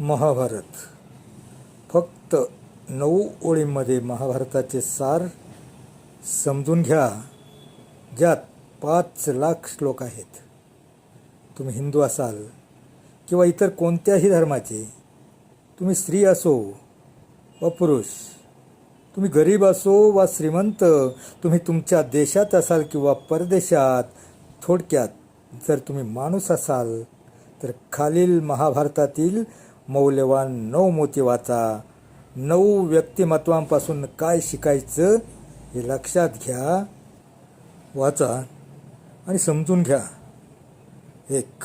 महाभारत. फक्त नऊ ओळींमध्ये महाभारताचे सार समजून घ्या ज्यात पाच लाख श्लोक आहेत. तुम्ही हिंदू असाल किंवा इतर कोणत्याही धर्माचे तुम्ही स्त्री असो व पुरुष तुम्ही गरीब असो वा श्रीमंत तुम्ही तुमच्या देशात असाल किंवा परदेशात थोडक्यात जर तुम्ही माणूस असाल तर खालील महाभारतातील मौल्यवान नऊ मोती वाचा. नऊ व्यक्तिमत्वांपासून काय शिकायचं हे लक्षात घ्या. वाचा आणि समजून घ्या. एक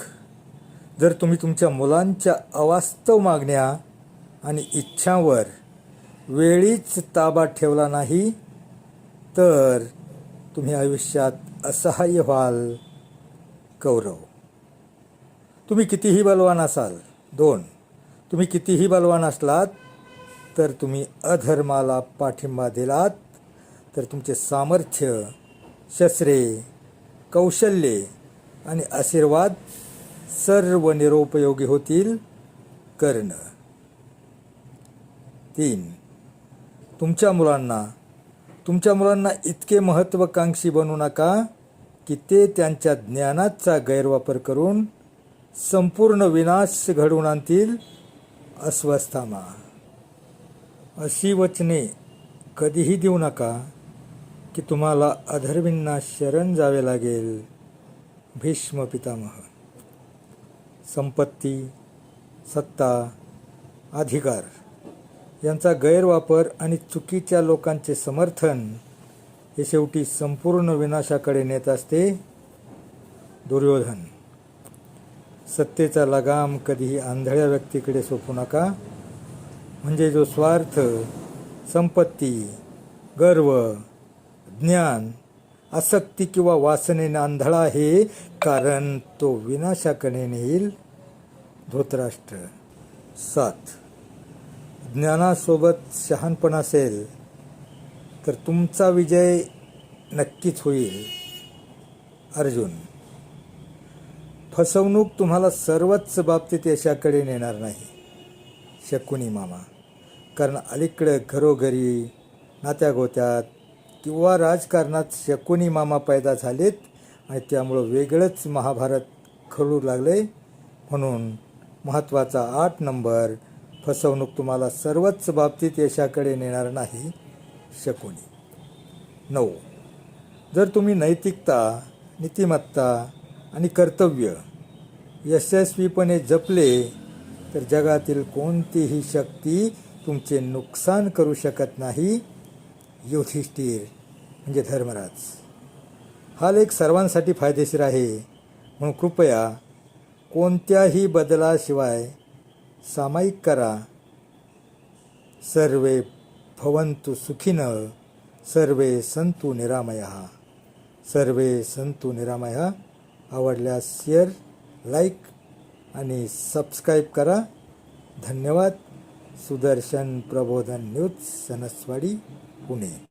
जर तुम्ही तुमच्या मुलांच्या अवास्तव मागण्या आणि इच्छांवर वेळीच ताबा ठेवला नाही तर तुम्ही आयुष्यात असहाय्य व्हाल. कौरव तुम्ही कितीही बलवान असाल. दोन तुम्ही कितीही बलवान असलात तर तुम्ही अधर्माला पाठिंबा दिलात. तर तुमचे सामर्थ्य शस्त्रे कौशल्ये आणि आशीर्वाद सर्व निरुपयोगी होतील. कर्ण. तीन. तुमच्या मुलांना तुमच्या मुलांना इतके महत्त्वाकांक्षी बनू नका की ते त्यांच्या ज्ञानाचा गैरवापर करून संपूर्ण विनाश घडवून आणतील. अस्वस्थामा. अशी वचने कधीही देऊ नका की तुम्हाला अधर्मींना शरण जावे लागेल. भीष्म पितामह. संपत्ती सत्ता अधिकार यांचा गैरवापर आणि चुकीच्या लोकांचे समर्थन हे शेवटी संपूर्ण विनाशाकडे नेत असते दुर्योधन. सत्तेचा लगाम कधीही आंधळ्या व्यक्तीकडे सोपू नका. म्हणजे जो स्वार्थ संपत्ती गर्व ज्ञान आसक्ती किंवा वासनेने आंधळा आहे कारण तो विनाशाकडे नेईल. धोतराष्ट्र. सात. ज्ञानासोबत शहाणपण असेल तर तुमचा विजय नक्कीच होईल. अर्जुन. फसवणूक तुम्हाला सर्वच बाबतीत यशाकडे नेणार नाही. शकुनी मामा कारण अलीकडं घरोघरी नात्यागोत्यात किंवा राजकारणात शकुनी मामा पैदा झालेत आणि त्यामुळं वेगळंच महाभारत खळू लागले म्हणून महत्त्वाचा आठ नंबर फसवणूक तुम्हाला सर्वच बाबतीत यशाकडे नेणार नाही शकुनी. नऊ. जर तुम्ही नैतिकता नीतिमत्ता आणि कर्तव्य यशस्वीपणे जपले तर जगातील कोणतीही शक्ती तुमचे नुकसान करू शकत नाही. युधिष्ठिर म्हणजे धर्मराज. हा लेख सर्वांसाठी फायदेशीर आहे. म्हणून कृपया कोणत्याही बदलाशिवाय सामायिक करा. सर्वे भवंतु सुखिनः सर्वे संतु निरामया. सर्वे संतु निरामया आवडल्यास शेअर लाईक आणि सबस्क्राईब करा. धन्यवाद. सुदर्शन प्रबोधन न्यूज सनसवाडी पुणे.